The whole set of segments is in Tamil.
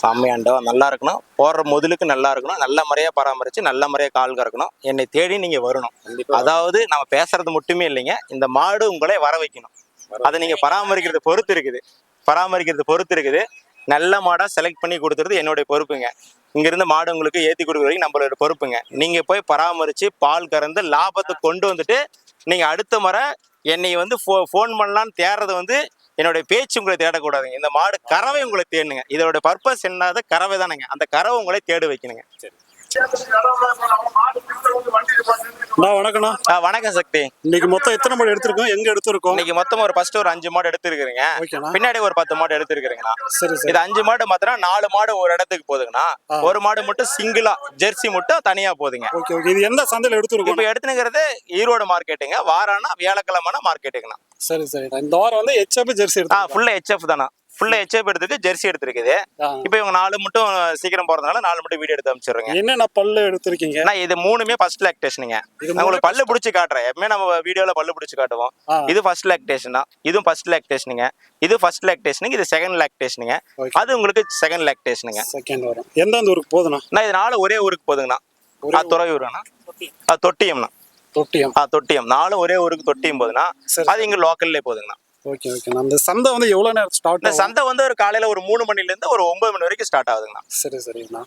செம்மையாண்டோ நல்லா இருக்கணும். போடுற முதலுக்கு நல்லா இருக்கணும். நல்ல முறையா பராமரிச்சு நல்ல முறையா கால் கறக்கணும். என்னை தேடி நீங்க வரணும். அதாவது நம்ம பேசுறது மட்டுமே இல்லைங்க. இந்த மாடு உங்களை வர வைக்கணும். அதை நீங்க பராமரிக்கிறது பொறுத்து இருக்குது. பராமரிக்கிறது பொறுத்து இருக்குது. நல்ல மாடா செலக்ட் பண்ணி கொடுத்துறது என்னுடைய பொறுப்புங்க. இங்க இருந்து மாடு உங்களுக்கு ஏத்தி கொடுக்குற வரைக்கும் நம்மளோட பொறுப்புங்க. நீங்க போய் பராமரிச்சு பால் கறந்து லாபத்தை கொண்டு வந்துட்டு நீங்க அடுத்த முறை என்னை வந்து ஃபோன் பண்ணலான்னு தேடுறது வந்து என்னுடைய பேச்சு உங்களை தேடக்கூடாதுங்க. இந்த மாடு கறவை உங்களை தேடுங்க இதோட பர்பஸ் என்னது? கறவை தானுங்க அந்த கறவை உங்களை தேட வைக்கணுங்க. சரி. வணக்கம்ண்ணா. வணக்கம் சக்தி. இன்னைக்கு மொத்தம் எத்தனை மாடு எடுத்திருக்கோம்? எங்க எடுத்திருக்கோம்? இன்னைக்கு மொத்தம் ஒரு ஃபர்ஸ்ட் ஒரு அஞ்சு மாடு எடுத்துருக்குறீங்க. பின்னாடி ஒரு பத்து மாடு எடுத்துருக்குறீங்கண்ணா. சரி இது அஞ்சு மாடு மாத்திரம் நாலு மாடு ஒரு இடத்துக்கு போகுதுங்கண்ணா. ஒரு மாடு மட்டும் சிங்கிளா ஜெர்சி மட்டும் தனியா ஓகே இது எந்த சந்தையில எடுத்திருக்கோம்? இப்ப எடுத்துனுங்கிறது ஈரோடு மார்க்கெட்டுங்க வாரானா வியாழக்கிழமைனா மார்க்கெட்டுங்கண்ணா சரி சரி. இந்த வாரம் வந்து ஹெச்எப் ஜெர்சி ஃபுல்லா ஹெச்எஃப் தானா ஃபுல்லா ஹெச்எஃப் எடுத்துருக்கு ஜெர்சி எடுத்திருக்குது. இப்போ இவங்க நாலு மட்டும் சீக்கிரம் போறதுனால நாலு மட்டும் வீடியோ எடுத்து அமைச்சிடுறேங்க என்னென்ன பல்லு எடுத்திருக்கீங்க? ஏன்னா இது மூணுமே ஃபர்ஸ்ட் லாக்டேஷனுங்க நான் உங்களுக்கு பல்லு பிடிச்சி காட்டுறேன். எப்பவுமே நம்ம வீடியோல பல்லு பிடிச்சி காட்டுவோம். இது ஃபர்ஸ்ட் லாக்டேஷன் தான். இதுவும் ஃபர்ஸ்ட் லாக்டேஷனுங்க இது ஃபர்ஸ்ட் லாக்டேஷனுங்க இது செகண்ட் லாக்டேஷனுங்க. அது உங்களுக்கு செகண்ட் லாக்டேஷனுங்க செகண்ட் வரும். எந்தெந்த ஊருக்கு போதுண்ணா நான் இது நாலு ஒரே ஊருக்கு போதுங்கண்ணா துறையூர்ண்ணா. தொட்டியம்ண்ணா. தொட்டியம். ஆ தொட்டியம். நாலும் ஒரே ஊருக்கு தொட்டியம் சரி. அது இங்க லோக்கல்லே போதுங்கண்ணா ஓகே ஓகே அந்த சந்தை வந்து எவ்வளவு நேரம் ஸ்டார்ட் இந்த சந்தை வந்து ஒரு காலையில ஒரு மூணு மணில இருந்து ஒரு ஒன்பது மணி வரைக்கும் ஸ்டார்ட் ஆகுதுங்கண்ணா. சரி சரிண்ணா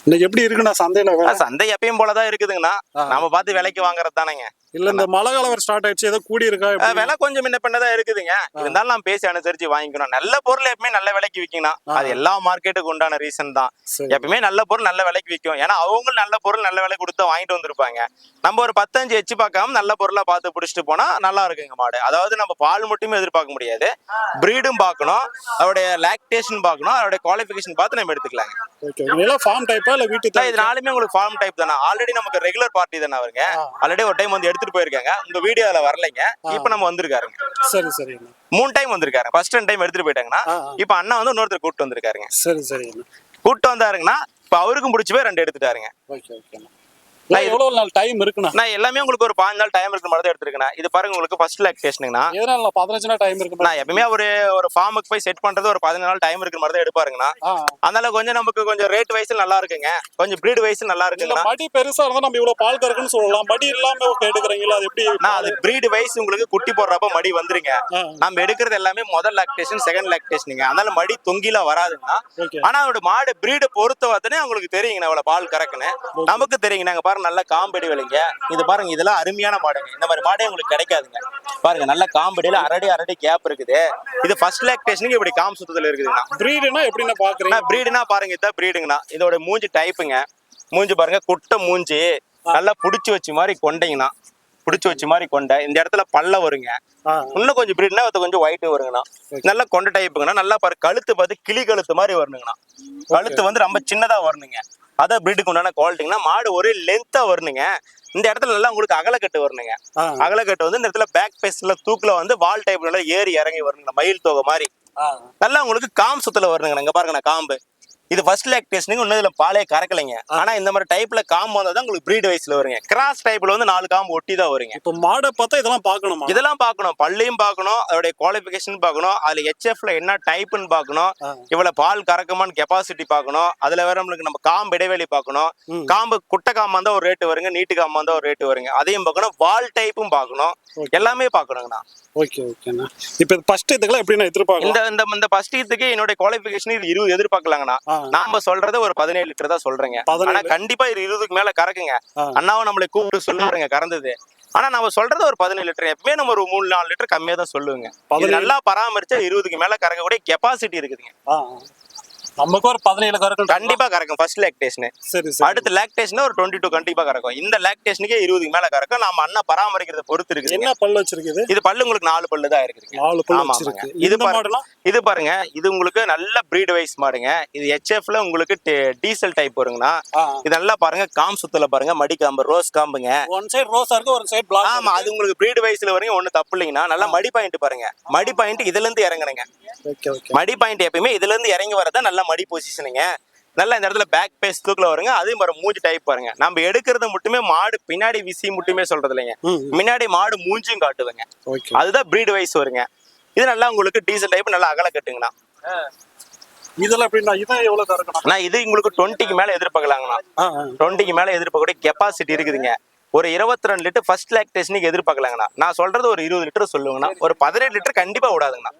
இன்னைக்கு எப்படி இருக்குண்ணா சந்தையில சந்தை எப்பயும் போலதான் இருக்குதுங்கண்ணா. ஆ. நம்ம பார்த்து விலைக்கு வாங்குறது தானேங்க இல்ல இந்த மழை காலம் வேற ஸ்டார்ட் ஆயிடுச்சு ஏதோ கூடி இருக்கா? விலை கொஞ்சம் முன்ன பின்னதான் இருக்குதுங்க. இருந்தாலும் நான் பேசி அனுசரிச்சு வாங்கிக்கணும். நல்ல பொருள் எப்பவுமே நல்ல விலைக்கு விற்கணும். அது எல்லா மார்க்கெட்டுக்கு உண்டான ரீசன் தான். எப்பவுமே நல்ல பொருள் நல்ல விலைக்கு விற்கும். ஏன்னா அவங்களும் நல்ல பொருள் நல்ல விலை கொடுத்து வாங்கிட்டு வந்திருப்பாங்க. நம்ம ஒரு பத்தஞ்சு எச்சு பார்க்காம நல்ல பொருளா பார்த்து பிடிச்சிட்டு போனா நல்லா இருக்குங்க மாடு. அதாவது நம்ம பால் மட்டுமே எதிர்பார்க்க முடியாது. பிரீடும் பார்க்கணும். அதோடைய லாக்டேஷன் பார்க்கணும். அதோடைய குவாலிஃபிகேஷன் பார்த்து நம்ம எடுத்துக்கலாங்க. ஃபார்ம் டைப்பா இல்ல வீட்டு இது நாலுமே உங்களுக்கு ஃபார்ம் டைப் தானே ஆல்ரெடி நமக்கு ரெகுலர் பார்ட்டி தானே அவருங்க. ஆல்ரெடி ஒரு டைம் வந்து எடுத்துட்டு போயிருக்காங்க. உங்க வீடியோல வரலைங்க. இப்போ நம்ம வந்திருக்காருங்க. சரி சரிண்ணா மூணு டைம் வந்திருக்காரு ஃபர்ஸ்ட் டைம் எடுத்துட்டு போயிட்டாங்கன்னா. இப்போ அண்ணா வந்து இன்னொருத்தர் கூட்டு வந்திருக்காருங்க. சரி சரிண்ணா கூட்டு வந்தாருங்கன்னா இப்போ அவருக்கும் பிடிச்சி போய் ரெண்டு எடுத்துட்டாருங்க. ஓகே ஓகேண்ணா நான் எவ்வளவு நாள் டைம் இருக்குண்ணா? நான் எல்லாமே உங்களுக்கு ஒரு பாஞ்சு நாள் டைம் இருக்கிற மாதிரி எடுத்துருக்கேன் இது பாருங்க உங்களுக்கு ஃபர்ஸ்ட் லாக்டேஷனுங்கண்ணா எதனால நான் பதினஞ்சு நாள் டைம் இருக்கு நான் எப்பவுமே ஒரு ஒரு ஃபார்முக்கு போய் செட் பண்றது ஒரு பதினஞ்சு நாள் டைம் இருக்கிற மாதிரி தான் எடுப்பாருங்கண்ணா. அதனால கொஞ்சம் நமக்கு கொஞ்சம் ரேட் வைஸ் நல்லா இருக்குங்க. கொஞ்சம் ப்ரீட் வைஸ் நல்லா இல்ல இருக்குங்கண்ணா. மடி பெருசா இருந்தா நம்ம இவ்வளவு பால் கறக்குன்னு சொல்லலாம். மடி இல்லாம கேட்டுக்கிறீங்களா அது எப்படி நான் அது ப்ரீட் வைஸ் உங்களுக்கு குட்டி போடுறப்ப மடி வந்துருங்க. நம்ம எடுக்கிறது எல்லாமே முதல் லாக்டேஷன் செகண்ட் லாக்டேஷனுங்க அதனால மடி தொங்கில வராதுங்கண்ணா. ஆனா அதோட மாடு பிரீடு பொறுத்த பார்த்தனே உங்களுக்கு தெரியுங்கண்ணா இவ்வளவு பால் கறக்குன்னு. நமக்கு தெரியுங்க நாங்க பாருங்க நல்ல காம்படி விலைங்க. இது பாருங்க இதெல்லாம் அருமையான மாடுங்க. இந்த மாதிரி மாடே உங்களுக்கு கிடைக்காதுங்க. பாருங்க நல்ல காம்படியில அரடி அரடி கேப் இருக்குது. இது ஃபர்ஸ்ட் லாக்டேஷனுக்கு இப்படி காம் சுத்தத்துல இருக்குதுங்கண்ணா. பிரீடுனா எப்படின்னா பாக்குறீங்க? பிரீடுனா பாருங்க இதான் பிரீடுங்கண்ணா இதோட மூஞ்சி டைப்புங்க மூஞ்சி பாருங்க குட்டை மூஞ்சி. நல்லா புடிச்சு வச்சு மாதிரி கொண்டைங்கண்ணா. புடிச்சு வச்சு மாதிரி கொண்டை. இந்த இடத்துல பல்ல வருங்க. இன்னும் கொஞ்சம் பிரீட்னா கொஞ்சம் ஒயிட் வருங்கண்ணா. நல்லா கொண்ட டைப்புங்கண்ணா நல்லா பாரு கழுத்து பார்த்து கிளி கழுத்து மாதிரி வரணுங்கண்ணா. கழுத்து வந்து ரொம்ப சின்னதா வரணுங்க. அதான் பிரீடுக்கு உண்டான குவாலிட்டிங்கன்னா மாடு ஒரே லென்த்தா வரணுங்க. இந்த இடத்துல நல்லா உங்களுக்கு அகலக்கட்டு வரணுங்க. அகலக்கட்டு வந்து இந்த இடத்துல பேக் பேஸ்ல தூக்குல வந்து வால் டைப் நல்லா ஏறி இறங்கி வரணுங்க. மயில் தொகை மாதிரி. நல்லா உங்களுக்கு காம் சுத்துல வரணுங்க. இங்க பாருங்க காம்பு. இது ஃபர்ஸ்ட் லாக்டேஷனுக்கு இன்னும் இதுல பாலே கறக்கலைங்க. ஆனா இந்த மாதிரி டைப்ல காம்பு வந்தா தான் உங்களுக்கு பிரீட் வயசுல வருங்க. கிராஸ் டைப்ல வந்து நாலு காம்பு ஒட்டி தான் வருங்க. இப்ப மாடை பார்த்தா இதெல்லாம் பார்க்கணுமா? இதெல்லாம் பார்க்கணும். பல்லையும் பார்க்கணும். அதோடைய குவாலிஃபிகேஷன் பார்க்கணும். அதுல ஹெச்எஃப்ல என்ன டைப்னு பார்க்கணும். ஆ. இவ்வளவு பால் கறக்குமான்னு கெப்பாசிட்டி பார்க்கணும். அதுல வேற நம்மளுக்கு நம்ம காம்பு இடைவெளி பார்க்கணும். காம்பு குட்டை காம்பா இருந்தா ஒரு ரேட்டு வருங்க. நீட்டு காம்பா இருந்தா ஒரு ரேட்டு வருங்க. அதையும் பார்க்கணும். வால் டைப்பும் பார்க்கணும். எல்லாமே பார்க்கணுங்கண்ணா. ஓகே ஓகேண்ணா. இப்ப ஃபர்ஸ்ட் இதுக்கெல்லாம் எப்படி நான் எதிர்பார்க்கலாம்? இந்த இந்த ஃபர்ஸ்ட் இதுக்கு என்னுடைய குவாலிஃபிகேஷன் இது இருபது எதிர்பார்க்கலாங்கண்ணா. நாம சொல்றது ஒரு பதினேழு லிட்டர் தான் சொல்றேங்க. ஆனா கண்டிப்பா இது இருபதுக்கு மேல கறக்குங்க. அண்ணாவும் நம்மளை கூப்பிட்டு சொல்லுவாருங்க கறந்தது ஆனா நம்ம சொல்றது ஒரு பதினேழு லிட்டர் எப்பவுமே நம்ம ஒரு மூணு நாலு லிட்டர் கம்மியா தான் சொல்லுவேங்க. நல்லா பராமரிச்சா இருபதுக்கு மேல கறக்கக்கூடிய கெப்பாசிட்டி இருக்குதுங்க. நமக்கு ஒரு பதினேழு கறக்கும் கண்டிப்பா கறக்கும். ஃபர்ஸ்ட் லாக்டேஷன் சரி சரி. அடுத்த லாக்டேஷன் ஒரு டுவெண்ட்டி டூ கண்டிப்பா கறக்கும். இந்த லாக்டேஷனுக்கே இருபதுக்கு மேல கறக்கும். நம்ம அண்ணா பராமரிக்கிறத பொறுத்து இருக்குதுங்க என்ன பல்லு வச்சிருக்குது? இது பல்லு உங்களுக்கு நாலு பல்லு தான் இருக்குதுங்க நாலு பல்லு வச்சிருக்கு. இது இது பாரு- மாடுலாம் இது பாருங்க. இது உங்களுக்கு நல்ல பிரீட் வைஸ் மாடுங்க. இது ஹெச்எஃப்ல உங்களுக்கு டீசல் டைப் வருங்கண்ணா. இது நல்லா பாருங்க. காம் சுத்தல பாருங்க. மடி காம்பு ரோஸ் காம்புங்க. ஒன் சைடு ரோஸா இருக்கு ஒரு சைடு பிளாக் ஆமா. அது உங்களுக்கு பிரீட் வைஸ்ல வரையும் ஒண்ணு தப்பு இல்லைங்கண்ணா. நல்லா மடி பாயிண்ட் பாருங்க. மடி பாயிண்ட் இதுல இருந்து ஓகே மடி பாயிண்ட் எப்பயுமே இதுல இருந்து இறங்கி வரதா நல்ல மடி பொசிஷனுங்க நல்லா இந்த இடத்துல பேக் பேஸ் தூக்கில் வருங்க. அதையும் பாருங்க மூஞ்சி டைப் பாருங்க. நம்ம எடுக்கிறது மட்டுமே மாடு பின்னாடி விசி மட்டுமே சொல்றது இல்லைங்க. முன்னாடி மாடு மூஞ்சும் காட்டுதுங்க. ஓகே. அதுதான் பிரீட் வைஸ் வருங்க. இது நல்லா உங்களுக்கு டீசல் டைப் நல்லா அகல கட்டுங்கண்ணா. இதெல்லாம் எப்படின்னா இதான் எவ்வளவு கறக்கணும் ஆனா இது உங்களுக்கு டுவெண்ட்டிக்கு மேல எதிர்பார்க்கலாங்கண்ணா. டுவெண்ட்டிக்கு மேல எதிர்பார்க்கக்கூடிய கெப்பாசிட்டி இருக்குதுங்க. ஒரு இருபத்தி ரெண்டு லிட்டர் ஃபர்ஸ்ட் லாக்டேஷனுக்கு எதிர்பார்க்கலாங்கண்ணா. நான் சொல்றது ஒரு இருபது லிட்டர் சொல்லுவேங்கண்ணா ஒரு பதினெட்டு லிட்டர் கண்டிப்பா விடாதுங்கண்ணா.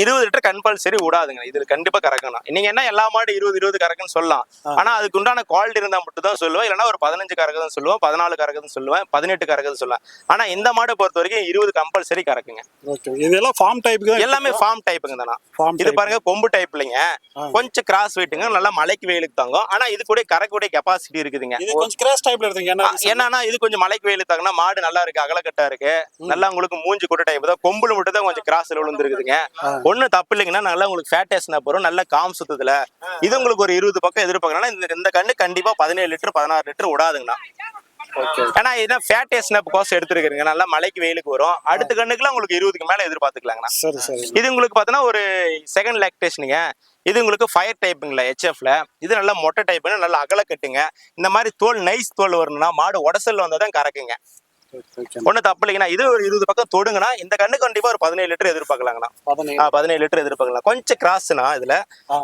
இருபது லிட்டர் கம்பல்சரி விடாதுங்க. இது கண்டிப்பா கறக்கணும். நீங்க என்ன எல்லா மாடு இருபது இருபது கறக்குன்னு சொல்லலாம். ஆனா அதுக்கு உண்டான குவாலிட்டி இருந்தா மட்டும் தான் சொல்லுவேன். இல்லைன்னா ஒரு பதினஞ்சு கறக்குதுன்னு சொல்லுவேன் பதினாலு கறக்குதுன்னு சொல்லுவேன் பதினெட்டு கறக்குதுன்னு சொல்லுவேன். ஆனா இந்த மாடை பொறுத்த வரைக்கும் இருபது கம்பல்சரி கறக்குங்க. இதெல்லாம் ஃபார்ம் டைப்புக்கு எல்லாமே ஃபார்ம் டைப்புங்க தானா இது பாருங்க கொம்பு டைப் இல்லைங்க. கொஞ்சம் கிராஸ் வெயிட்டுங்க நல்லா மலைக்கு வெயிலுக்கு தாங்கும். ஆனா இது கூட கறக்கக்கூடிய கெப்பாசிட்டி இருக்குதுங்க. கொஞ்சம் கிராஸ் டைப்ல ஆ, என்னன்னா இது கொஞ்சம் மலைக்கு வெயிலுக்கு தாங்கன்னா மாடு நல்லா இருக்கு அகலக்கட்டா இருக்கு. நல்லா உங்களுக்கு மூஞ்சி குட்டை டைப் தான். கொம்புல மட்டும் தான் கொஞ்சம் கிராஸ்ல விழுந்துருக்குதுங்க. ஒண்ணும் தப்பு இல்லைங்கன்னா நல்லா உங்களுக்கு ஃபேட்டேஸ்னா போறோம் நல்ல காம் சுத்தத்துல இது உங்களுக்கு ஒரு இருபது பக்கம் எதிர்பார்க்கணும் இந்த இந்த கண்ணு கண்டிப்பா பதினேழு லிட்டர் பதினாறு லிட்டர் விடாதுங்கண்ணா ஓகே ஏன்னா இது ஃபேட்டேஸ்னா கோசம் எடுத்துருக்குங்க நல்லா மலைக்கு வெயிலுக்கு வரும். அடுத்த கண்ணுக்குலாம் உங்களுக்கு இருபதுக்கு மேல எதிர்பார்த்துக்கலாங்கண்ணா. சரி சரி. இது உங்களுக்கு பார்த்தோன்னா ஒரு செகண்ட் லாக்டேஷனுங்க இது உங்களுக்கு ஃபயர் டைப்புங்களா ஹெச்எஃப்ல இது நல்லா மொட்டை டைப்புன்னு நல்லா அகல கட்டுங்க. இந்த மாதிரி தோல் நைஸ் தோல் வரணும்னா மாடு உடசல் வந்தால் தான் கறக்குங்க. ஒன்றும் தப்பு இல்லைங்கண்ணா. இது ஒரு இருபது பக்கம் தொடுங்கண்ணா. இந்த கண்ணு கண்டிப்பாக ஒரு பதினேழு லிட்டர் எதிர்பார்க்கலாங்கண்ணா. பதினேழு. லிட்டர் எதிர்பார்க்கலாம் கொஞ்சம் கிராஸ்னா இதுல.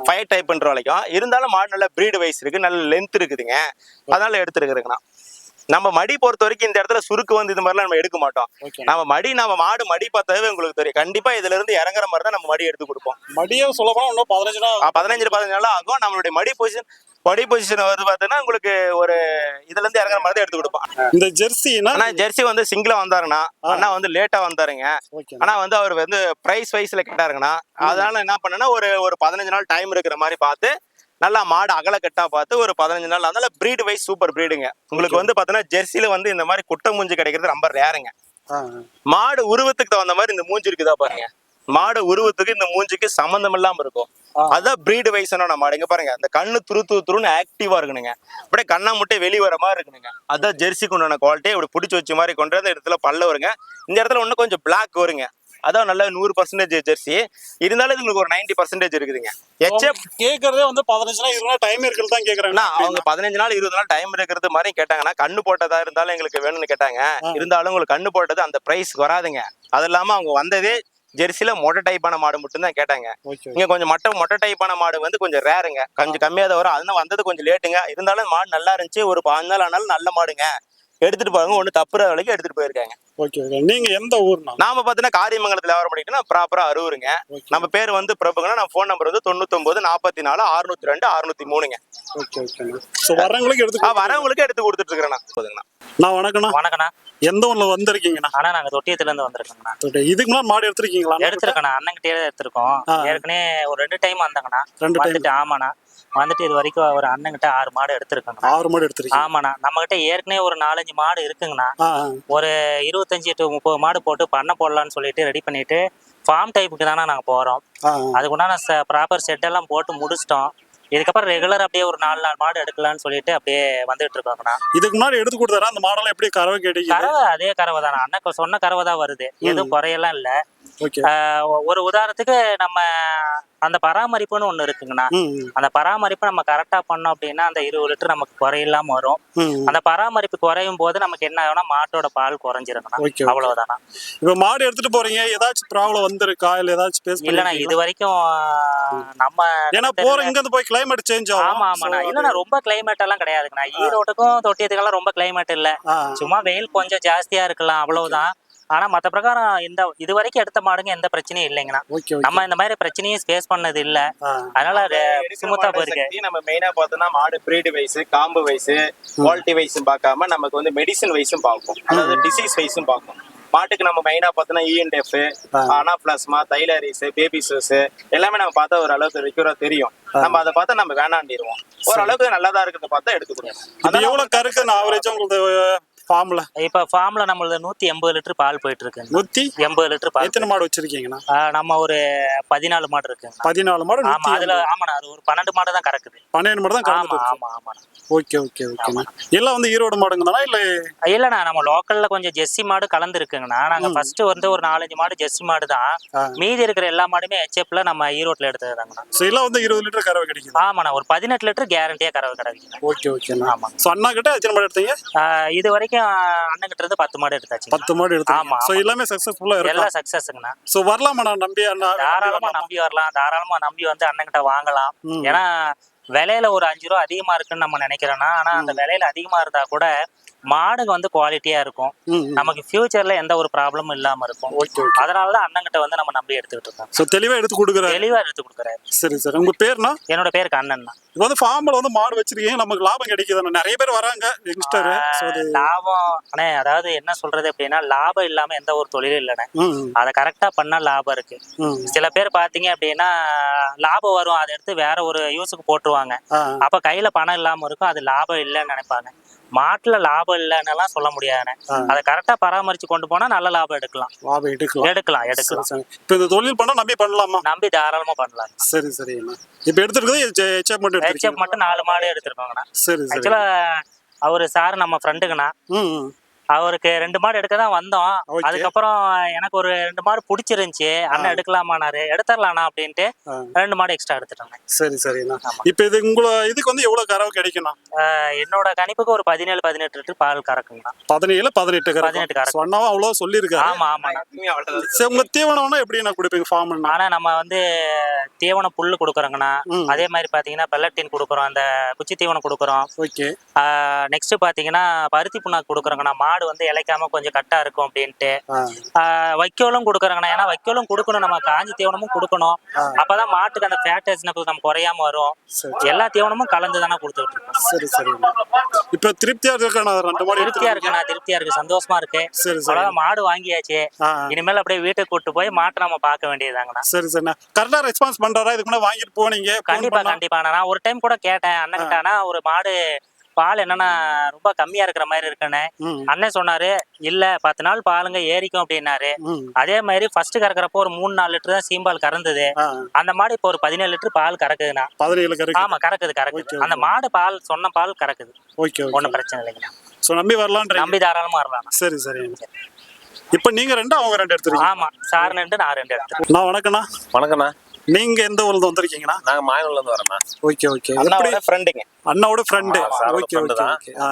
ஃபயர் டைப்ன்ற வரைக்கும். இருந்தாலும் மாடு நல்ல ப்ரீடு வைஸ் இருக்கு. நல்ல லென்த் இருக்குதுங்க. அதனால எடுத்துருக்குறேங்கண்ணா. நம்ம மடி பொறுத்த வரைக்கும் இந்த இடத்துல சுருக்கு வந்து இது மாதிரிலாம் நம்ம எடுக்க மாட்டோம். நம்ம மடி நம்ம மாடு மடி பார்த்தாவே உங்களுக்கு தெரியும். கண்டிப்பா இதுல இருந்து இறங்குற மாதிரி தான் நம்ம மடி எடுத்து கொடுப்போம். மடியே சொல்ல போனா இன்னும் பதினஞ்சு நாள் பதினஞ்சு பதினஞ்சு நாள் ஆகும். நம்மளுடைய மடி பொசிஷன் மடி பொசிஷன் வந்து பார்த்தீங்கன்னா உங்களுக்கு ஒரு இதுல இருந்து இறங்குற மாதிரி தான் எடுத்து கொடுப்போம். இந்த ஜெர்சினா ஆனா ஜெர்சி வந்து சிங்கிளா வந்தாருங்கண்ணா. அண்ணா வந்து லேட்டா வந்தாருங்க. ஆனா வந்து அவர் வந்து பிரைஸ் வைஸ்ல கேட்டாருங்கண்ணா. அதனால என்ன பண்ணேன்னா ஒரு ஒரு பதினஞ்சு நாள் டைம் இருக்கிற மாதிரி பார்த்து நல்லா மாடு அகல கட்டா பார்த்து ஒரு பதினஞ்சு நாள். அதனால பிரீடு வைஸ் சூப்பர் பிரீடுங்க உங்களுக்கு வந்து பார்த்தீங்கன்னா ஜெர்சில வந்து இந்த மாதிரி குட்டை மூஞ்சி கிடைக்கிறது ரொம்ப ரேருங்க மாடு உருவத்துக்கு தகுந்த மாதிரி இந்த மூஞ்சி இருக்குதா பாருங்க. மாடு உருவத்துக்கு இந்த மூஞ்சிக்கு சம்மந்தம் இல்லாம இருக்கும். அதான் பிரீடு வைஸ்னா மாடு. இங்க பாருங்க அந்த கண்ணு துரு துரு துருன்னு ஆக்டிவா இருக்கணுங்க. அப்படியே கண்ணா முட்டை வெளிய வர மாதிரி இருக்கணுங்க. அதான் ஜெர்சிக்கு உண்டான குவாலிட்டி இப்படி பிடிச்சி வச்ச மாதிரி கொண்டு வந்து இடத்துல பல்ல வருங்க. இந்த இடத்துல இன்னும் கொஞ்சம் பிளாக் வருங்க. அதான் நல்ல நூறு பர்சன்டேஜ் ஜெர்சி இருந்தாலும் இது உங்களுக்கு ஒரு நைன்டி பர்சன்டேஜ் இருக்குதுங்க. ஹெச்எஃப் கேக்குறதே வந்து பதினஞ்சு நாள் இருபது நாள் டைம் இருக்கிறது தான் கேக்குறாங்க. அவங்க பதினஞ்சு நாள் இருபது நாள் டைம் இருக்கிறது மாதிரி கேட்டாங்கன்னா கண்ணு போட்டதா இருந்தாலும் எங்களுக்கு வேணும்னு கேட்டாங்க. இருந்தாலும் உங்களுக்கு கண்ணு போட்டது அந்த பிரைஸ் வராதுங்க. அது இல்லாம அவங்க வந்ததே ஜெர்சில மொட்டை டைப்பான மாடு மட்டும் தான் கேட்டாங்க. இங்க கொஞ்சம் மொட்டை மொட்டை டைப்பான மாடு வந்து கொஞ்சம் ரேருங்க கொஞ்சம் கம்மியாக தான் வரும். அதனால வந்தது கொஞ்சம் லேட்டுங்க இருந்தாலும் மாடு நல்லா இருந்துச்சு. ஒரு பாஞ்சு நாள் ஆனாலும் நல்ல மாடுங்க. எடுத்துட்டு போவாங்க ஒண்ணு தப்புற வரைக்கும் எடுத்துட்டு போயிருக்காங்க. ஓகே ஓகே நீங்க எந்த ஊர்னா நாம பாத்தீங்கன்னா காரியமங்கலத்துல வியாபாரம் பண்ணிக்கிட்டோம்னா ப்ராப்பரா அறுவருங்க ஓகே நம்ம பேர் வந்து பிரபுங்கன்னா நம்ம ஃபோன் நம்பர் வந்து தொண்ணூத்தொன்பது நாற்பத்தி நாலு அறுநூத்தி ரெண்டு அறுநூத்தி மூணுங்க ஓகே ஓகேண்ணா ஸோ வரவங்களுக்கு ஆ, எடுத்து வரவங்களுக்கு எடுத்து கொடுத்துட்டு இருக்கிறேண்ணா போதுங்கண்ணா. நான் வணக்கண்ணா வணக்கண்ணா எந்த ஊர்ல வந்திருக்கீங்கண்ணா? ஆனா நாங்க தொட்டியத்துல இருந்து வந்திருக்கோங்கண்ணா இதுக்கு முன்னாடி மாடு எடுத்திருக்கீங்களா? எடுத்திருக்கோண்ணா அண்ணன்கிட்டே தான் எடுத்திருக்கோம். ஏற்கனவே ஒரு ரெண்டு டைம் வந்தாங்கண்ணா. ரெண்டு வந்துட்டு ஆமாண்ணா. வந்துட்டு இது வரைக்கும் ஒரு அண்ணன்கிட்ட ஆறு மாடு எடுத்திருக்கோங்கண்ணா. ஆறு மாடு எடுத்திருக்கீங்க. ஆமாண்ணா. நம்ம கிட்ட ஏற்கனவே ஒரு நாலஞ்சு மாடு இருக்குங்கண்ணா. ஆ ஆ. இருபத்தஞ்சு டு முப்பது மாடு போட்டு பண்ண போடலான்னு சொல்லிட்டு ரெடி பண்ணிட்டு ஃபார்ம் டைப்புக்கு தானே நாங்க போறோம். ஆ ஆ. அதுக்குண்டான ப்ராப்பர் செட் எல்லாம் போட்டு முடிச்சிட்டோம். இதுக்கப்புறம் ரெகுலர் அப்படியே ஒரு நாலு நாலு மாடு எடுக்கலாம்னு சொல்லிட்டு அப்படியே வந்துட்டு இருக்கோங்கண்ணா இதுக்கு முன்னாடி எடுத்து கொடுத்தாரா அந்த மாடெல்லாம் எப்படி கறவை கிடைக்குது கறவை அதே கறவை தானே அண்ணன் சொன்ன கறவை தான் வருது எதுவும் குறையெல்லாம் இல்ல. ஒரு உதாரணத்துக்கு நம்ம அந்த பராமரிப்புன்னு ஒண்ணு இருக்குங்கண்ணா. அந்த பராமரிப்பு நம்ம கரெக்டா பண்ணோம் அப்படின்னா அந்த இருபது லிட்டர் நமக்கு குறையில்லாம வரும். அந்த பராமரிப்பு குறையும் போது நமக்கு என்ன ஆகும்னா மாட்டோட பால் குறைஞ்சிருங்கண்ணா. அவ்வளவுதானா இப்ப மாடு எடுத்துட்டு போறீங்க ஏதாச்சும் ப்ராப்ளம் வந்திருக்கா? இல்ல ஏதாச்சும் இல்லண்ணா இது வரைக்கும் நம்ம ஏன்னா போற இங்க இருந்து போய் கிளைமேட் சேஞ்ச் ஆகும். ஆமா ஆமாண்ணா. இல்லண்ணா ரொம்ப கிளைமேட் எல்லாம் கிடையாதுங்கண்ணா. ஈரோட்டுக்கும் தொட்டியத்துக்கெல்லாம் ரொம்ப கிளைமேட் இல்ல. சும்மா வெயில் கொஞ்சம் ஜாஸ்தியா இருக்கலாம் அவ்வளவுதான். ஆனா மத்த பிரகாரம் இந்த இது வரைக்கும் எடுத்த மாடுங்க எந்த பிரச்சனையும் இல்லைங்கண்ணா. நம்ம இந்த மாதிரி பிரச்சனையும் ஃபேஸ் பண்ணது இல்ல. அதனால சுமூத்தா போயிருக்கு. நம்ம மெயினா பார்த்தோம்னா மாடு பிரீடு வைஸ் காம்பு வைஸ் குவாலிட்டி வைஸ் பார்க்காம நமக்கு வந்து மெடிசன் வைஸும் பார்ப்போம் அதாவது டிசீஸ் வைஸும் பார்ப்போம் மாட்டுக்கு நம்ம மெயினா பார்த்தோம்னா E இஎன்எஃப் ஆ. அனாப்ளாஸ்மா தைலாரிஸ் பேபி சோஸ் எல்லாமே நம்ம பார்த்தா ஒரு அளவுக்கு ரெக்யூரா தெரியும். நம்ம அதை பார்த்தா நம்ம வேணாண்டிடுவோம் ஓரளவுக்கு நல்லதா இருக்கிறத பார்த்தா எடுத்துக்கணும். இது எவ்வளவு கருக்கு நான் ஆவரேஜா உங்களுக்கு ஃபார்ம்ல இப்ப ஃபார்ம்ல நம்மளது நூத்தி எண்பது லிட்டர் பால் போயிட்டு இருக்கு நூத்தி எண்பது லிட்டர் பால் எத்தனை மாடு வச்சிருக்கீங்கண்ணா? நம்ம ஒரு பதினாலு மாடு இருக்குங்க பதினாலு மாடு ஆமா அதுல ஆமாண்ணா அது ஒரு பன்னெண்டு மாடு தான் கறக்குது. பன்னெண்டு மாடு தான் ஆமா ஆமா ஆமாண்ணா. ஓகே ஓகே ஓகேண்ணா எல்லாம் வந்து ஈரோடு மாடுங்க தானா இல்ல? இல்லண்ணா நம்ம லோக்கல்ல கொஞ்சம் ஜெர்சி மாடு கலந்து இருக்குங்கண்ணா நாங்க ஃபர்ஸ்ட் வந்து ஒரு நாலஞ்சு மாடு ஜெர்சி மாடு தான். மீதி இருக்கிற எல்லா மாடுமே ஹெச்எப்ல நம்ம ஈரோட்ல எடுத்ததுதாங்கண்ணா. ஸோ எல்லாம் வந்து இருபது லிட்டர் கறவை கிடைக்குது. ஆமாண்ணா ஒரு பதினெட்டு லிட்டர் கேரண்டியா கறவை கிடைக்குங்க ஓகே ஓகேண்ணா. ஆமாங்க. ஸோ அண்ணா கிட்ட எத்தனை மாடு எடுத்தீங்க? இது வரைக்கும் வரைக்கும் அண்ணங்கிட்ட இருந்து பத்து மாடு எடுத்தாச்சு பத்து மாடு எடுத்து ஆமா, ஸோ எல்லாமே சக்ஸஸ்ஃபுல்லாக இருக்கும் எல்லாம் சக்சஸ்ங்கண்ணா ஸோ வரலாமா நான் நம்பி அண்ணா தாராளமா நம்பி வரலாம். தாராளமா நம்பி வந்து அண்ணன்கிட்ட வாங்கலாம். ம். ஏன்னா விலையில ஒரு அஞ்சு ரூபா அதிகமா இருக்குன்னு நம்ம நினைக்கிறோம்னா ஆனா அந்த விலையில அதிகமா இருந்தா கூட மாடுங்க வந்து குவாலிட்டியா இருக்கும். நமக்கு ஃபியூச்சர்ல எந்த ஒரு ப்ராப்ளமும் இல்லாம இருக்கும். அதனாலதான் அண்ணன்கிட்ட வந்து நம்ம நம்பி எடுத்துக்கிட்டு இருக்கோம். ஸோ தெளிவாக எடுத்து கொடுக்குறாரு. தெளிவா எடுத்து கொடுக்குறாரு. சரி சரி. உங்க பேர்னா? என்னோட பேருக்கு அண்ணன் தான். இது வந்து ஃபார்மில் வந்து மாடு வச்சிருக்கீங்க. நமக்கு லாபம் கிடைக்குது. நிறைய பேர் வராங்க யங்ஸ்டர் லாபம் அண்ணே அதாவது என்ன சொல்றது அப்படின்னா லாபம் இல்லாம எந்த ஒரு தொழிலும் இல்லைண்ணே. அதை கரெக்டா பண்ணா லாபம் இருக்கு. சில பேர் பாத்தீங்க அப்படின்னா லாபம் வரும். அதை எடுத்து வேற ஒரு யூஸுக்கு போட்டுருவாங்க. ஆ. அப்ப கையில பணம் இல்லாம இருக்கும். அது லாபம் இல்லைன்னு நினைப்பாங்க. மாட்டுல லாபம் இல்லைன்னு சொல்ல முடியாதுண்ணே ஆ. அதை கரெக்டா பராமரிச்சு கொண்டு போனா நல்ல லாபம் எடுக்கலாம். லாபம் எடுக்கலாம். எடுக்கலாம் எடுக்கலாம். இப்போ இந்த தொழில் பண்ணா நம்பி பண்ணலாமா? நம்பி தாராளமா பண்ணலாம். சரி சரி இப்போ எடுத்துருக்குது ஹெச்எப் மட்டும் ஹெச்எப் எடுத்துருக்கீங்க மட்டும் நாலு மாடு எடுத்திருக்கோங்கண்ணா. சரி ஆக்சுவலா அவரு சார் நம்ம ஃப்ரெண்டுங்கண்ணா அவருக்கு ரெண்டு மாடு எடுக்க தான் வந்தோம். அதுக்கப்புறம் எனக்கு ஒரு ரெண்டு மாடு பிடிச்சிருந்துச்சு. அண்ணன் எடுக்கலாமானாரு எடுத்துடலாண்ணா அப்படின்ட்டு. ரெண்டு மாடு எக்ஸ்ட்ரா எடுத்துட்டோங்க. சரி ஆமா. இப்போ இது உங்களை இதுக்கு வந்து எவ்வளோ கறவை கிடைக்கணும் என்னோட கணிப்புக்கு ஒரு பதினேழு பதினெட்டு லிட்டர் பால் கறக்குங்கண்ணா. பதினேழு பதினெட்டு பதினெட்டு கறக்கும். சொன்னவா அவ்வளோ சொல்லியிருக்காரு. ஆமா ஆமாண்ணா சரி உங்க தீவனம்னா எப்படி நான் கொடுப்பீங்க ஃபார்ம்னா ஆனா நம்ம வந்து தீவன புல்லு கொடுக்குறோங்கண்ணா. அதே மாதிரி பாத்தீங்கன்னா பெல்லட்டின் கொடுக்குறோம். அந்த குச்சி தீவனம் கொடுக்குறோம். ஓகே. நெக்ஸ்ட் பாத்தீங்கன்னா பருத்தி புண்ணாக்கு கொடுக்குறோங்கண்ணா. மாடு வந்து இளைக்காம கொஞ்சம் கட்டா இருக்கும் அப்படின்ட்டு. வைக்கோலும் கொடுக்குறாங்கண்ணா. ஏன்னா வைக்கோலும் கொடுக்கணும். நம்ம காஞ்சி தீவனமும் கொடுக்கணும். அப்பதான் மாட்டுக்கு அந்த ஃபேட்டஸ்னஸ் நம்ம குறையாம வரும். எல்லா தீவனமும் கலந்து தானே கொடுத்துட்டு இருக்கோம். சரி சரி. இப்போ திருப்தியா இருக்கா ரெண்டு மாடு திருப்தியா இருக்குண்ணா. திருப்தியா இருக்கு. சந்தோஷமா இருக்கு. சரி அவ்வளவுதான் மாடு வாங்கியாச்சு. இனிமேல் அப்படியே வீட்டுக்கு கூட்டு போய் மாட்டை நம்ம பார்க்க வேண்டியதாங்கண்ணா சரி சரிண்ணா. கரெக்டா ரெஸ்பான்ஸ் பண்றாரா? இதுக்கு முன்னாடி வாங்கிட்டு போனீங்க கண்டிப்பா கண்டிப்பா நான் ஒரு டைம் கூட கேட்டேன். அண்ணன்கிட்ட. ஆனா ஒரு மாடு பால் என்னன்னா ரொம்ப கம்மியா இருக்கிற மாதிரி இருக்குன்னு அண்ணன் சொன்னாரு இல்ல பத்து நாள் பாலுங்க ஏறிக்கும் அப்படின்னாரு. அதே மாதிரி ஃபர்ஸ்ட் கறக்குறப்போ ஒரு மூணு நாலு லிட்டர் தான் சீம்பால் கறந்தது. அந்த மாடு இப்போ ஒரு பதினேழு லிட்டர் பால் கறக்குதுண்ணா. பதினேழு ஆமா கறக்குது கறக்குது. அந்த மாடு பால் சொன்ன பால் கறக்குது. ஓகே ஒண்ணும் பிரச்சனை இல்லைங்கண்ணா. ஸோ நம்பி வரலான்றீங்க? நம்பி தாராளமா வரலாம் சரி சரி. இப்போ நீங்க ரெண்டு அவங்க ரெண்டு எடுத்துருக்கீங்க ஆமா சார் ரெண்டு நான் ரெண்டு எடுத்துறேன் நான் வணக்கண்ணா வணக்கண்ணா நீங்க எந்த ஊர்ல வந்திருக்கீங்கண்ணா? நாங்க மாயனூர்ல இருந்து வரோண்ணா ஓகே ஓகே அண்ணாவோட ஃப்ரெண்டுங்க அண்ணாவோட ஃப்ரெண்டு ஓகே. ஓகே ஆ.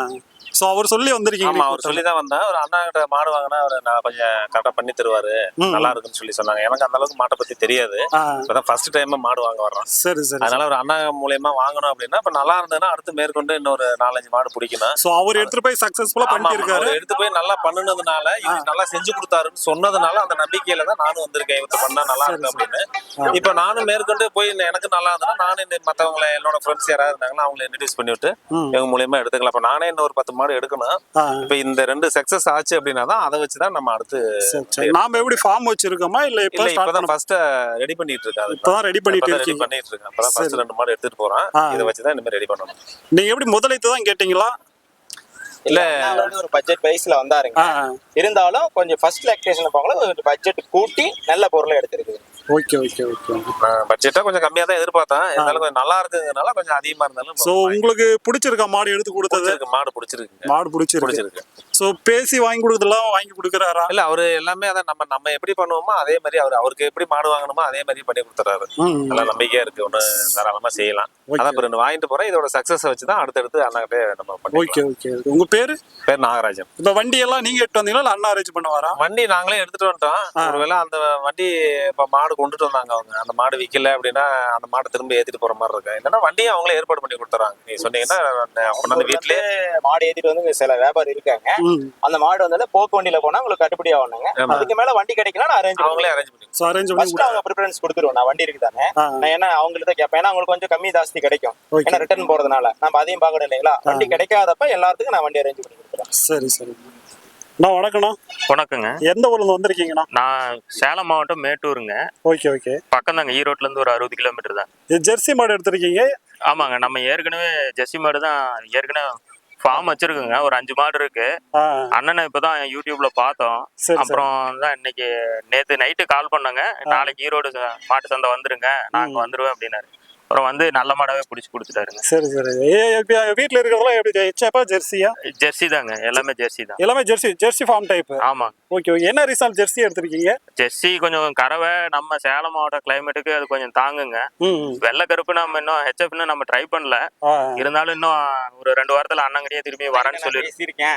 ஸோ அவர் சொல்லி வந்திருக்கீங்க அவர் சொல்லி தான் வந்தேன். ஒரு அண்ணா கிட்ட மாடு வாங்கினா அவர் நான் கொஞ்சம் கரெக்டா பண்ணி தருவாரு. நல்லா இருக்குன்னு சொல்லி சொன்னாங்க. எனக்கு அந்த அளவுக்கு மாட்டை பத்தி தெரியாது. இப்பதான் ஃபர்ஸ்ட் டைம் மாடு வாங்க வர்றோம். சரி சரி அதனால ஒரு அண்ணா மூலியமா வாங்கணும் அப்படின்னா இப்ப நல்லா இருந்ததுன்னா அடுத்து மேற்கொண்டு இன்னொரு நாலஞ்சு மாடு பிடிக்கணும். ஸோ அவர் எடுத்துட்டு போய் சக்சஸ்ஃபுல்லா அவர் எடுத்து போய் நல்லா பண்ணுனதுனால நல்லா செஞ்சு கொடுத்தாருன்னு சொன்னதுனால அந்த நம்பிக்கையில தான் நானும் வந்திருக்கேன். இவத்த பண்ணா நல்லா இருக்கு அப்படின்னு. இப்ப நானும் மேற்கொண்டு போய் எனக்கு நல்லா இருந்ததுன்னா நானும் இந்த மத்தவங்களை என்னோட ஃப்ரெண்ட்ஸ் யாராவது இருந்தாங்கன்னா அவங்களை இன்ட்ரடியூஸ் பண்ணி விட்டு. இவங்க மூலியமா எடுத்துக்கலாம். இப்ப நானே இன்னும் ஒரு பத்து மாடு எடுக்கணும். இப்ப இந்த ரெண்டு சக்சஸ் ஆச்சு அப்படின்னா தான் அதை வச்சு தான் நம்ம அடுத்து நாம எப்படி ஃபார்ம் வச்சிருக்கோமா? இல்ல இப்போ இப்பதான் ஃபர்ஸ்ட் ரெடி பண்ணிட்டு இருக்காங்க இப்பதான் ரெடி பண்ணிட்டு ரெடி பண்ணிட்டு இருக்கேன். அப்பதான் ஃபர்ஸ்ட் ரெண்டு மாடு எடுத்துட்டு போறேன். இதை வச்சு தான் இனிமேல் ரெடி பண்ணணும். நீங்க எப்படி முதலீட்டு தான் கேட்டீங்களா? இல்ல வந்து ஒரு பட்ஜெட் பிரைஸ்ல வந்தாருங்க. இருந்தாலும் கொஞ்சம் ஃபர்ஸ்ட் லாக்டேஷன் போகல பட்ஜெட் கூட்டி நல்ல பொருளை எடுத்திருக்கு ஓகே ஓகே ஓகே பட்ஜெட்டா கொஞ்சம் கம்மியா தான் எதிர்பார்த்தேன். இருந்தாலும் கொஞ்சம் நல்லா இருக்குங்கனால கொஞ்சம் அதிகமா இருந்தாலும் ஸோ உங்களுக்கு பிடிச்சிருக்கா மாடு எடுத்து கொடுத்தது? மாடு பிடிச்சிருக்கு. மாடு பிடிச்சிருக்கு. பிடிச்சிருக்கு. ஸோ பேசி வாங்கி கொடுத்ததெல்லாம் வாங்கி கொடுக்குறாரா? இல்ல அவரு எல்லாமே அதான் நம்ம நம்ம எப்படி பண்ணுவோமோ அதே மாதிரி அவர் அவருக்கு எப்படி மாடு வாங்கணுமோ அதே மாதிரி பண்ணி கொடுத்துறாரு. நல்லா நம்பிக்கையா இருக்கு ஒண்ணு தாராளமா செய்யலாம். அதான் இப்ப ரெண்டு வாங்கிட்டு போறேன் இதோட சக்சஸ் வச்சு தான் அடுத்தடுத்து அண்ணாகிட்டே நம்ம ஓகே ஓகே உங்க பேரு? பேர் நாகராஜன். இப்ப வண்டி எல்லாம் நீங்க எடுத்து வந்தீங்களா இல்ல அண்ணா அரேஞ்ச் பண்ணுவாரா? வண்டி நாங்களே எடுத்துட்டு வந்துட்டோம். ஒருவேளை அந்த வண்டி இப்ப மாடு கொண்டுட்டு வந்தாங்க அவங்க. அந்த மாடு விக்கல அப்படின்னா அந்த மாடை திரும்ப ஏத்திட்டு போற மாதிரி இருக்கு. இல்லைன்னா வண்டியும் அவங்களே ஏற்பாடு பண்ணி கொடுத்துறாங்க. நீ சொன்னீங்கன்னா கொண்டாந்து வீட்லயே மாடு ஏத்திட்டு வந்து சில வியாபாரி இருக்காங்க. அந்த மாடு வந்து போக்கு வண்டியில போனா உங்களுக்கு கட்டுப்படி ஆகணுங்க. அதுக்கு மேல வண்டி கிடைக்கல நான் அரேஞ்ச் அவங்களே அரேஞ்ச் பண்ணி அரேஞ்ச் பண்ணி அவங்க ப்ரிஃபரன்ஸ் கொடுத்துருவோம். நான் வண்டி இருக்குதானே? ஆ. நான் ஏன்னா அவங்களுக்கு தான் கேட்பேன். ஏன்னா அவங்களுக்கு கொஞ்சம் கம்மி ஜாஸ்தி கிடைக்கும். ஏன்னா ரிட்டர்ன் போறதுனால. நம்ம அதையும் பார்க்கணும் இல்லைங்களா? வண்டி கிடைக்காதப்ப எல்லாத்துக்கும் நான் வண்டி அரேஞ்ச் பண்ணி கொடுக்குறேன் சரி சரி. நான் வணக்கண்ணா வணக்கங்க. எந்த ஊர்ல இருந்து வந்திருக்கீங்கண்ணா? நான் சேலம் மாவட்டம் மேட்டூருங்க. ஓகே ஓகே பக்கம் தாங்க ஈரோட்ல இருந்து ஒரு அறுபது கிலோமீட்டர் தான். ஜெர்சி மாடு எடுத்திருக்கீங்க? ஆமாங்க. நம்ம ஏற்கனவே ஜெர்சி மாடு தான் ஏற்கனவே ஃபார்ம் வச்சிருக்குங்க. ஒரு அஞ்சு மாடு இருக்கு. அண்ணனை இப்பதான் யூடியூப்ல பார்த்தோம். அப்புறம் தான் இன்னைக்கு நேத்து நைட்டு கால் பண்ணாங்க. நாளைக்கு ஈரோடு மாட்டு சந்தை வந்துருங்க. நாங்க வந்துருவேன் அப்படின்னாரு. அப்புறம் வந்து நல்ல மாடாவே பிடிச்சி கொடுத்துட்டாருங்க. சரி சரி. வீட்டில் இருக்கிறதெல்லாம் எப்படி? ஜெர்சியா? ஜெர்சி தாங்க. எல்லாமே ஜெர்சி தான். எல்லாமே ஜெர்சி ஜெர்சி ஃபார்ம் டைப் ஆமாங்க. ஓகே ஓகே என்ன ரிசால்ட் ஜெர்சி எடுத்திருக்கீங்க? ஜெர்சி கொஞ்சம் கறவை நம்ம சேலம் மாவட்ட கிளைமேட்டுக்கு அது கொஞ்சம் தாங்குங்க. வெள்ளை கருப்பு நம்ம இன்னும் ஹெச்எஃப்னு நம்ம ட்ரை பண்ணல. இருந்தாலும் இன்னும் ஒரு ரெண்டு வாரத்துல அண்ணங்கிட்டே திரும்பி வரேன்னு நான் சொல்லி பேசியிருக்கேன்?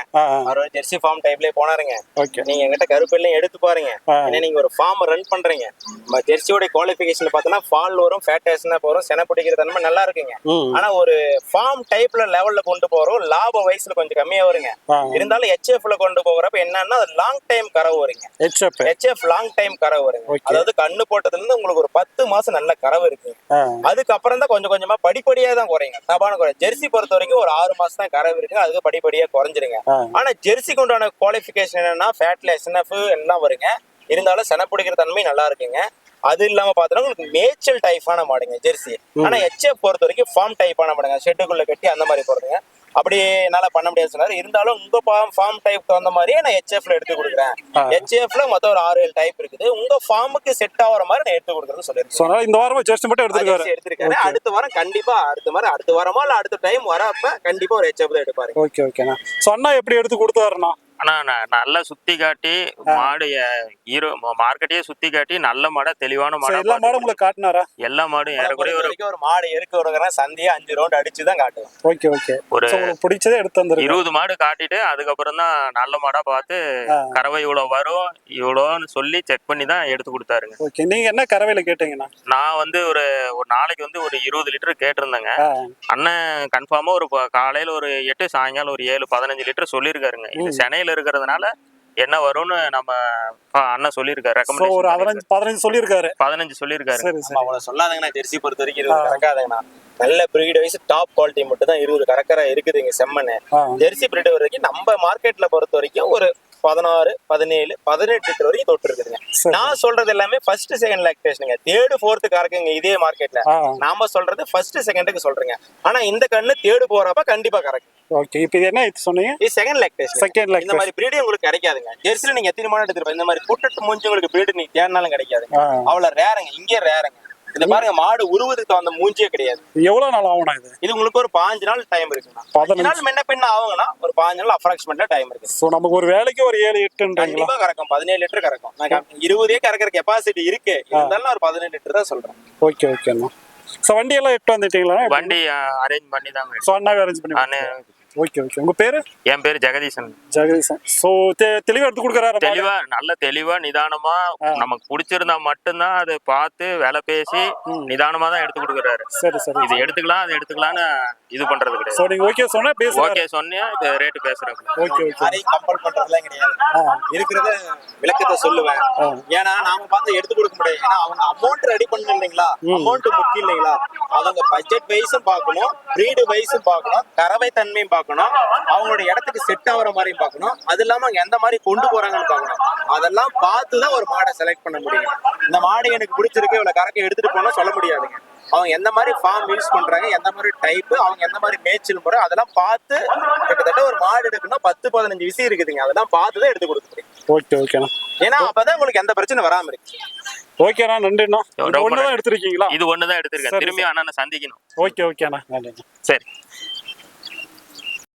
அவர் ஜெர்சி ஃபார்ம் டைப்லயே போனாருங்க. ஓகே நீங்க எங்கிட்ட கருப்பெல்லாம் எடுத்து பாருங்க. ஏன்னா நீங்க ஒரு ஃபார்ம் ரன் பண்றீங்க. நம்ம ஜெர்சியோட குவாலிஃபிகேஷன் பார்த்தோன்னா ஃபால் வரும் ஃபேட்டேஷன் வரும் சென பிடிக்கிற தன்மை நல்லா இருக்குங்க. ஆனா ஒரு ஃபார்ம் டைப்ல லெவல்ல கொண்டு போறோம் லாப வயசுல கொஞ்சம் கம்மியா வருங்க. இருந்தாலும் ஹெச்எஃப்ல கொண்டு போகிறப்ப என்னன்னா லாங் டைம் கறவு வருங்க ஹெச்எப் ஹெச்எஃப் லாங் டைம் கறவு வருங்க. அதாவது கண்ணு போட்டதுல இருந்து உங்களுக்கு ஒரு பத்து மாசம் நல்ல கறவு இருக்குங்க ஆ. அதுக்கப்புறம் தான் கொஞ்சம் கொஞ்சமா படிப்படியா தான் குறையுங்க தபான குறை. ஜெர்சி பொறுத்த வரைக்கும் ஒரு ஆறு மாசம் தான் கறவு இருக்குங்க அதுக்கு படிப்படியா குறைஞ்சிருங்க. ஆனா ஜெர்சிக்கு உண்டான குவாலிஃபிகேஷன் என்னன்னா ஃபேட்ல எஸ்என்எஃப் எல்லாம் வருங்க. இருந்தாலும் சென பிடிக்கிற தன்மை நல்லா இருக்குங்க. அது இல்லாம பார்த்தோன்னா உங்களுக்கு மேய்ச்சல் டைப்பான மாடுங்க ஜெர்சி. ஆனா ஹெச்எஃப் பொறுத்த வரைக்கும் ஃபார்ம் டைப்பான மாடுங்க. ஷெட்டுக்குள்ள கட்டி அந்த மாதிரி போறதுங்க அப்படி என்னால பண்ண முடியாது சொன்னாரு. இருந்தாலும் உங்க ஃபார்ம் ஃபார்ம் டைப் தகுந்த மாதிரியே நான் ஹெச்எஃப்ல எடுத்து கொடுக்குறேன். ஹெச்எஃப்ல மொத்தம் ஒரு ஆறு ஏழு டைப் இருக்குது. உங்க ஃபார்முக்கு செட் ஆகிற மாதிரி நான் எடுத்து கொடுக்குறேன்னு சொல்லியிருக்கேன். இந்த வாரமா ஜெர்சி மட்டும் எடுத்துருக்காரு. எடுத்திருக்காரு அடுத்த வாரம் கண்டிப்பா அடுத்த வாரம் அடுத்த வாரமா இல்ல அடுத்த டைம் வரப்ப கண்டிப்பா ஒரு ஹெச்எப் தான் எடுப்பாரு ஓகே ஓகேண்ணா அண்ணா எப்படி எடுத்து கொடுத்தாருண்ணா? ஆனா நான் நல்லா சுத்தி காட்டி மாடு ஈரோ மார்க்கெட்டையே சுத்தி காட்டி நல்ல மாடை தெளிவான மாடா எல்லா மாடும் உங்களுக்கு காட்டினாரா? எல்லா மாடும் ஏறக்குறைய ஒரு ஒரு மாடு எருக்க விடுறேன் சந்தையை அஞ்சு ரவுண்ட் அடிச்சு தான் காட்டுவேன். Okay okay. ஒரு பிடிச்சதே எடுத்து வந்திருக்கு இருபது மாடு காட்டிட்டு அதுக்கப்புறம் தான் நல்ல மாடா பார்த்து. கறவை இவ்வளவு வரும் இவ்வளோன்னு சொல்லி செக் பண்ணி தான் எடுத்து கொடுத்தாருங்க. ஓகே நீங்க என்ன கறவையில கேட்டீங்கண்ணா நான் வந்து ஒரு ஒரு நாளைக்கு வந்து ஒரு இருபது லிட்டர் கேட்டிருந்தேங்க. அண்ணன் கன்ஃபார்மா ஒரு காலையில ஒரு எட்டு சாயங்காலம் ஒரு ஏழு பதினஞ்சு லிட்டர் சொல்லியிருக்காருங்க. இது சென்னையில இருக்கிறதுனால என்ன வரும்னு நம்ம அண்ணன் சொல்லியிருக்காரு ஒரு ரெக்கமெண்டேஷன் பதினஞ்சு பதினஞ்சு சொல்லியிருக்காரு. பதினஞ்சு சொல்லியிருக்காரு. அவங்கள சொல்லாதங்கண்ணா ஜெர்சி பொறுத்த வரைக்கும் இருபது கறக்காதங்கண்ணா நல்ல பிரீட் வைஸ் டாப் குவாலிட்டி மட்டும் தான் இருபது கறக்கற இருக்குது இங்க செம்மண்ணு. ஜெர்சி பிரீட் வரைக்கும் நம்ம மார்க்கெட்ல பொறுத்த வரைக்கும் ஒரு பதினாறு பதினேழு பதினெட்டு லிட்டர் வரைக்கும் தொட்டு இருக்குதுங்க. நான் சொல்றது எல்லாமே ஃபர்ஸ்ட் செகண்ட் லாக்டேஷனுங்க தேர்டு ஃபோர்த்து கறக்குங்க இதே மார்க்கெட்ல நாம சொல்றது ஃபர்ஸ்ட் செகண்டுக்கு சொல்றேங்க. ஆனா இந்த கண்ணு தேர்டு போறப்ப கண்டிப்பா கறக்கும். ஓகே இப்போ என்ன இது சொன்னீங்க? இது செகண்ட் லாக்டேஷன் செகண்ட் லைக் இந்த மாதிரி பிரீடு உங்களுக்கு கிடைக்காதுங்க. ஜெர்சில நீங்க எத்தனை மாடு எடுத்துருப்போம் இந்த மாதிரி கூட்டட்டு மூஞ்சி உங்களுக்கு பிரீடு நீங்க தேடினாலும் கிடைக்காதுங்க. ஆ. அவ்வளவு ரேருங்க இங்கே ரேருங்க இந்த பாருங்க மாடு உருவதுக்கு தகுந்த மூஞ்சியே கிடையாது. எவ்வளவு நாள் ஆகும்ண்ணா இது? இது உங்களுக்கு ஒரு பாஞ்சு நாள் டைம் இருக்குங்க பதினஞ்சு. நாள் முன்ன பின்ன ஆகுங்கன்னா ஒரு பாஞ்சு நாள் அப்ராக்சிமேட்டா டைம் இருக்கு. ஸோ நமக்கு ஒரு வேலைக்கு ஒரு ஏழு எட்டுன்றீங்களா கண்டிப்பா கறக்கும். பதினேழு லிட்டர் கறக்கும். இருபதே கறக்கிற கெப்பாசிட்டி இருக்கு. இருந்தாலும் ஒரு பதினேழு லிட்டர் தான் சொல்றேன். ஓகே ஓகேண்ணா ஸோ வண்டி எல்லாம் எட்டு வந்துட்டீங்களா? வண்டி அரேஞ்ச் பண்ணி தாங்க ஸோ அண்ணாவே அரேஞ்ச் பண்ணி ஓகே ஓகே. உங்க பேரு? என் பேர் ஜெகதீசன். ஜெகதீசன். ஸோ தெளிவாக எடுத்து கொடுக்குறாரு தெளிவா நல்ல தெளிவா நிதானமா நமக்கு பிடிச்சிருந்தா மட்டும்தான் அதை பார்த்து விலை பேசி நிதானமா தான் எடுத்து கொடுக்குறாரு. சரி சரி. இது எடுத்துக்கலாம் அது எடுத்துக்கலாம்னு இது பண்றது ஸோ கிடையாது நீங்க ஓகே சொன்னா பேசுறாரு ஓகே சொன்னியா இது ரேட்டு பேசுறேன். ஓகே ஓகே யாரையும் கம்பல் பண்றதுலாம் கிடையாது. இருக்கிறத விளக்கத்தை சொல்லுவேன். ஏன்னா நாம பார்த்து எடுத்து கொடுக்க முடியாது. ஏன்னா அவங்க அமௌண்ட் ரெடி பண்ணணும் இல்லைங்களா? அமௌண்ட் முக்கியம் இல்லைங்களா? அவங்க பட்ஜெட் வைஸும் பார்க்கணும் பிரீடு வைஸும் பார்க்கணும் கறவை தன்மையும் பார்க்கணும். அவங்களோட இடத்துக்கு செட் ஆகுற மாதிரியும் பார்க்கணும். அது இல்லாம அவங்க எந்த மாதிரி கொண்டு போறாங்கன்னு பார்க்கணும். அதெல்லாம் பார்த்து தான் ஒரு மாடை செலக்ட் பண்ண முடியும். இந்த மாடு எனக்கு பிடிச்சிருக்கு இவ்வளவு கறக்க எடுத்துட்டு போனா சொல்ல முடியாதுங்க. அவங்க எந்த மாதிரி ஃபார்ம் யூஸ் பண்றாங்க எந்த மாதிரி டைப் அவங்க எந்த மாதிரி மேய்ச்சல் முறை அதெல்லாம் பார்த்து கிட்டத்தட்ட ஒரு மாடு எடுக்கணும்னா பத்து பதினஞ்சு விஷயம் இருக்குதுங்க. அதெல்லாம் பார்த்து தான் எடுத்து கொடுக்க முடியும். ஓகே ஓகேண்ணா ஏன்னா அப்பதான் உங்களுக்கு எந்த பிரச்சனை வராம இருக்கு. ஓகேண்ணா நன்றிண்ணா ஒன்று தான். எடுத்திருக்கீங்களா? இது ஒண்ணுதான் எடுத்திருக்கேன். சரி, திரும்பி அண்ணனை சந்திக்கணும். ஓகே ஓகேண்ணா நன்றிண்ணா சரி.